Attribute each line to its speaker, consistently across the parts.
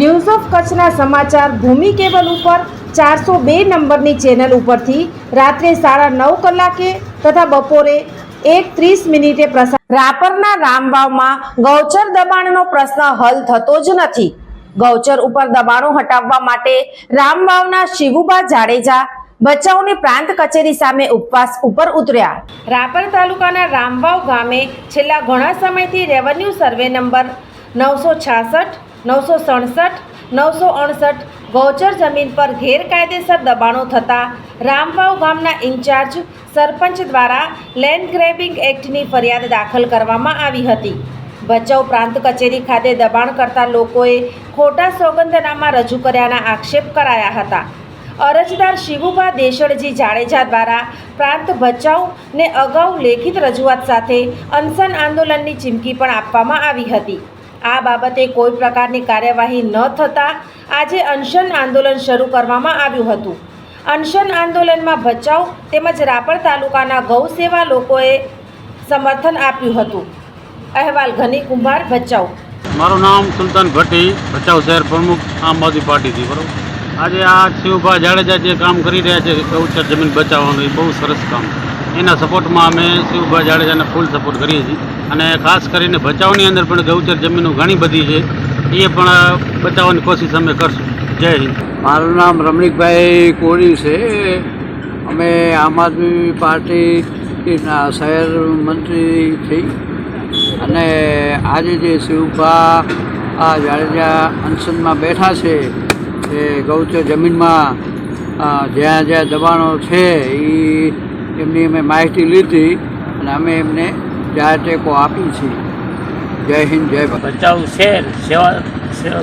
Speaker 1: news of કચ્છના સમાચાર ભૂમિ cable ઉપર ચારસો બે નંબરની ચેનલ ઉપરથી રાત્રે સાડા નવ કલાકે તથા બપોરે એક ત્રીસ મિનિટે પ્રસાર રાપરના રામવાવમાં ગૌચર દબાણનો પ્રશ્ન હલ થતો જ નથી. ગૌચર ઉપર દબાણો હટાવવા માટે રામવાવના શિવુબા જાડેજા બચાવની પ્રાંત કચેરી સામે ઉપવાસ ઉપર ઉતર્યા. રાપર તાલુકાના રામવાવ ગામે છેલ્લા ઘણા સમયથી રેવન્યુ સર્વે નંબર નવસો છાસઠ નવસો સડસઠ, નવસો અડસઠ ગૌચર જમીન પર ગેરકાયદેસર દબાણો થતાં રામવાવ ગામના ઇન્ચાર્જ સરપંચ દ્વારા લેન્ડ ગ્રેબિંગ એક્ટની ફરિયાદ દાખલ કરવામાં આવી હતી. ભચાઉ પ્રાંત કચેરી ખાતે દબાણ કરતા લોકોએ ખોટા સોગંદનામા રજૂ કર્યાના આક્ષેપ કરાયા હતા. અરજદાર શિવુભા દેશળજી જાડેજા દ્વારા પ્રાંત ભચાઉને અગાઉ લેખિત રજૂઆત સાથે અનશન આંદોલનની ચીમકી પણ આપવામાં આવી હતી. આ બાબતે કોઈ પ્રકારની કાર્યવાહી ન થતાં આજે અનશન આંદોલન શરૂ કરવામાં આવ્યું હતું. અનશન આંદોલનમાં ભચાઉ તેમજ રાપર તાલુકાના ગૌ સેવા લોકોએ સમર્થન આપ્યું હતું. અહેવાલ ઘની કુંભાર ભચાઉ.
Speaker 2: મારું નામ સુલતાન ભટ્ટી, ભચાઉ શહેર પ્રમુખ, આમ આદમી પાર્ટીથી બરાબર? આજે આ શિવભાઈ જાડેજા જે કામ કરી રહ્યા છે ગૌચર જમીન બચાવવાનું, એ બહુ સરસ કામ છે. એના સપોર્ટમાં અમે શિવભા જાડેજાને ફૂલ સપોર્ટ કરીએ છીએ. અને ખાસ કરીને ભચાઉની અંદર પણ ગૌચર જમીનો ઘણી બધી છે. એ પણ બચાવવાની કોશિશ અમે કરશું. જય હિન્દ.
Speaker 3: મારું નામ રમણીકભાઈ કોરી છે. અમે આમ આદમી પાર્ટીના શહેર મંત્રી થઈ. અને આજે જે શિવભા, આ જાડેજા અનશનમાં બેઠા છે, એ ગૌચર જમીનમાં જ્યાં જ્યાં દબાણો છે એ એમની અમે માહિતી લીધી અને અમે એમને જાહેર ટેકો આપી છે. જય હિન્દ જય ભારત.
Speaker 4: ભચાઉ શહેર સેવા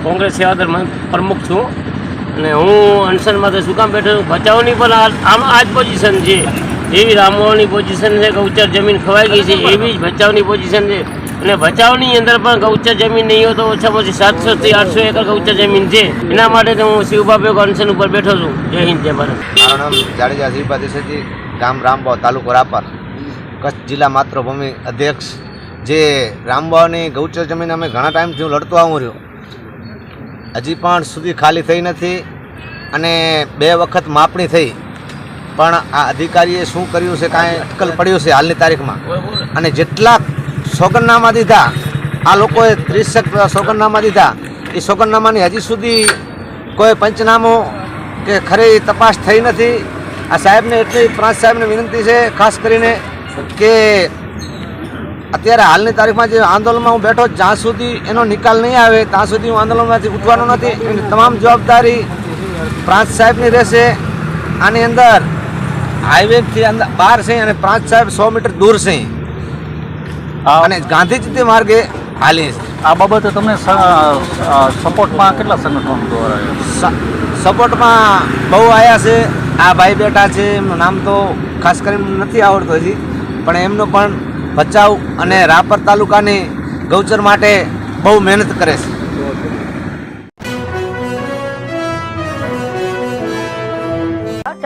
Speaker 4: કોંગ્રેસ સેવાદળ પ્રમુખ છું. અને હું અનશનમાં માટે શું કામ બેઠો છું? ભચાઉની પણ આ- આમ આ જ પોઝિશન છે. જેવી રામોની પોઝિશન છે ગૌચર જમીન ખવાઈ ગઈ છે એવી જ ભચાઉની પોઝિશન છે. અને ભચાઉની અંદર પણ ગૌચર જમીન નહીં હોય તો ઓછામાં ઓછી સાતસોથી આઠસો એકર ગૌચર જમીન છે. એના માટે તો હું શિવબાબુ અનશન ઉપર બેઠો છું. જય હિન્દ જય ભારત.
Speaker 5: મારું નામ જાડેજા શ્રીપા દેસાઈજી ગામ રામબાવ તાલુકો રાપર. કચ્છ જિલ્લા માતૃભૂમિ અધ્યક્ષ જે રામબાવની ગૌચર જમીન અમે ઘણા ટાઈમથી હું લડતો આવું રહ્યો. હજી પણ સુધી ખાલી થઈ નથી અને બે વખત માપણી થઈ. પણ આ અધિકારીએ શું કર્યું છે, કાંઈ અટકલ પડ્યું છે હાલની તારીખમાં? અને જેટલા સોગંદનામા દીધા, આ લોકોએ ત્રીસ સોગંદનામા દીધા, એ સોગંદનામાની હજી સુધી કોઈ પંચનામું કે ખરી તપાસ થઈ નથી. આ સાહેબને એટલી પ્રાંત સાહેબને વિનંતી છે ખાસ કરીને કે અત્યારે હાલની તારીખમાં જે આંદોલનમાં હું બેઠો જ્યાં સુધી એનો નિકાલ નહીં આવે ત્યાં સુધી હું આંદોલનમાંથી ઉઠવાનો નથી. એની તમામ જવાબદારી પ્રાંત સાહેબની રહેશે. આની અંદર હાઈવેથી અંદર બહાર છે અને પ્રાંત સાહેબ સો મીટર દૂર છે. અને ગાંધીજી માર્ગે હાલી છે.
Speaker 6: આ બાબતે તમે સપોર્ટમાં કેટલા સંગઠનો દ્વારા?
Speaker 5: સપોર્ટમાં બહુ આવ્યા છે. આ ભાઈ બેટા છે, એમનું નામ તો ખાસ કરીને નથી આવડતું હજી. પણ એમનો પણ ભચાઉ અને રાપર તાલુકાની ગૌચર માટે બહુ મહેનત કરે છે.